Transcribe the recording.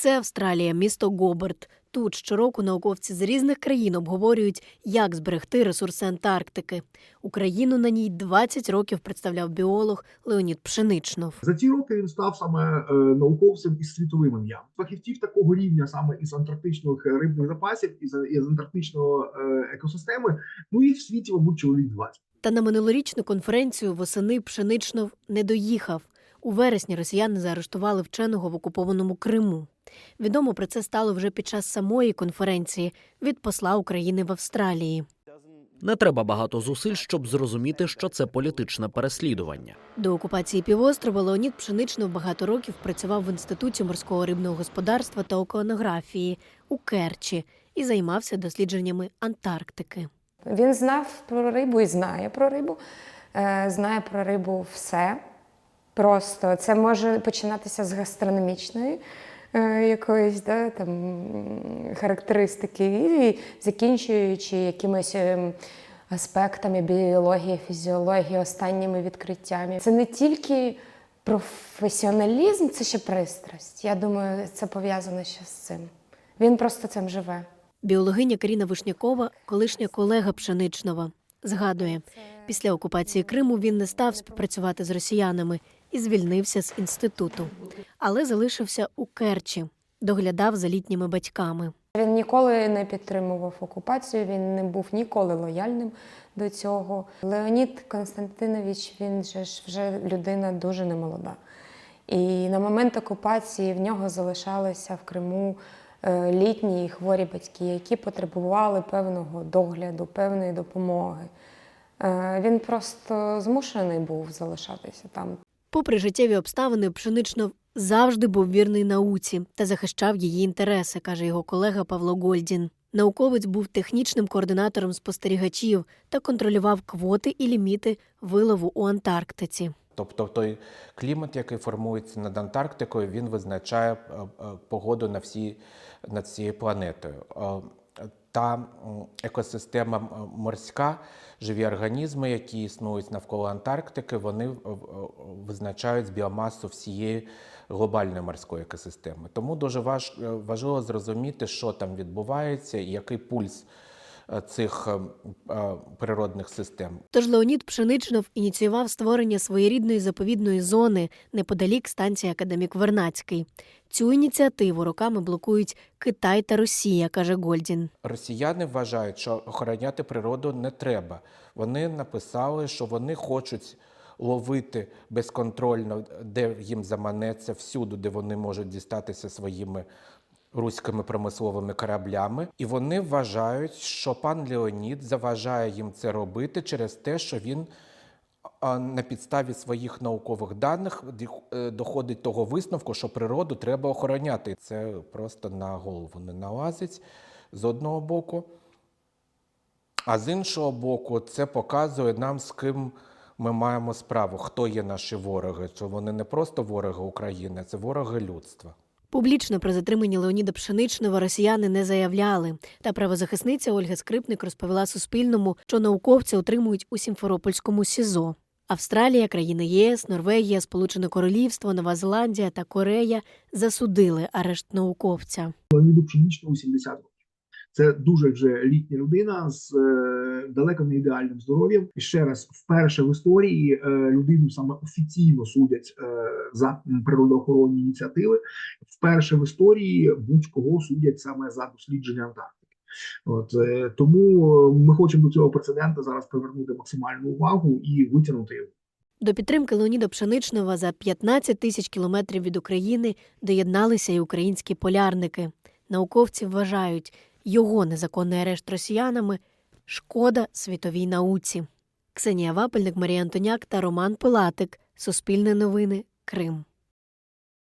Це Австралія, місто Гоберт. Тут щороку науковці з різних країн обговорюють, як зберегти ресурси Антарктики. Україну на ній 20 років представляв біолог Леонід Пшеничнов. За ці роки він став саме е, науковцем із світовим ім'ям. Фахівців такого рівня саме із антарктичних рибних запасів, із, із антарктичної е, екосистеми. Ну і в світі, мабуть, чоловік 20. Та на минулорічну конференцію восени Пшеничнов не доїхав. У вересні росіяни заарештували вченого в окупованому Криму. Відомо про це стало вже під час самої конференції від посла України в Австралії. Не треба багато зусиль, щоб зрозуміти, що це політичне переслідування. До окупації півострова Леонід Пшеничнов багато років працював в інституті морського рибного господарства та океанографії у Керчі і займався дослідженнями Антарктики. Він знав про рибу і знає про рибу, е, знає про рибу все. Просто це може починатися з гастрономічної е, якоїсь да, там, характеристики, і закінчуючи якимись ем, аспектами біології, фізіології, останніми відкриттями. Це не тільки професіоналізм, це ще пристрасть. Я думаю, це пов'язано ще з цим. Він просто цим живе. Біологиня Каріна Вишнякова, колишня колега Пшеничнова, згадує, після окупації Криму він не став співпрацювати з росіянами і звільнився з інституту, але залишився у Керчі, доглядав за літніми батьками. Він ніколи не підтримував окупацію, він не був ніколи лояльним до цього. Леонід Константинович, він же ж вже людина дуже немолода. І на момент окупації в нього залишалися в Криму е, літні і хворі батьки, які потребували певного догляду, певної допомоги. Е, Він просто змушений був залишатися там. Попри життєві обставини, Пшеничнов завжди був вірний науці та захищав її інтереси, каже його колега Павло Гольдін. Науковець був технічним координатором спостерігачів та контролював квоти і ліміти вилову у Антарктиці. Тобто той клімат, який формується над Антарктикою, він визначає е, е, погоду на всі, над всією планетою. Та екосистема морська, живі організми, які існують навколо Антарктики, вони визначають біомасу всієї глобальної морської екосистеми. Тому дуже важ, важливо зрозуміти, що там відбувається і який пульс цих е, природних систем. Тож Леонід Пшеничнов ініціював створення своєрідної заповідної зони неподалік станції Академік Вернацький. Цю ініціативу роками блокують Китай та Росія, каже Гольдін. Росіяни вважають, що охороняти природу не треба. Вони написали, що вони хочуть ловити безконтрольно, де їм заманеться, всюди, де вони можуть дістатися своїми руськими промисловими кораблями. І вони вважають, що пан Леонід заважає їм це робити через те, що він на підставі своїх наукових даних е, доходить того висновку, що природу треба охороняти. Це просто на голову не налазить з одного боку. А з іншого боку, це показує нам, з ким ми маємо справу, хто є наші вороги. Що вони не просто вороги України, це вороги людства. Публічно про затримання Леоніда Пшеничного росіяни не заявляли. Та правозахисниця Ольга Скрипник розповіла Суспільному, що науковця утримують у Сімферопольському СІЗО. Австралія, країни ЄС, Норвегія, Сполучене Королівство, Нова Зеландія та Корея засудили арешт науковця. Леоніду Пшеничному 70 років. Це дуже вже літня людина з е, далеко не ідеальним здоров'ям. І ще раз, вперше в історії е, людину саме офіційно судять е, за природоохоронні ініціативи. Вперше в історії будь-кого судять саме за дослідження Антарктики. От тому ми хочемо до цього прецедента зараз привернути максимальну увагу і витягнути його. До підтримки Леоніда Пшеничнова за 15 тисяч кілометрів від України доєдналися й українські полярники. Науковці вважають, його незаконний арешт росіянами шкода світовій науці. Ксенія Вапельник, Марія Антоняк та Роман Пилатик. Суспільне новини. Крим.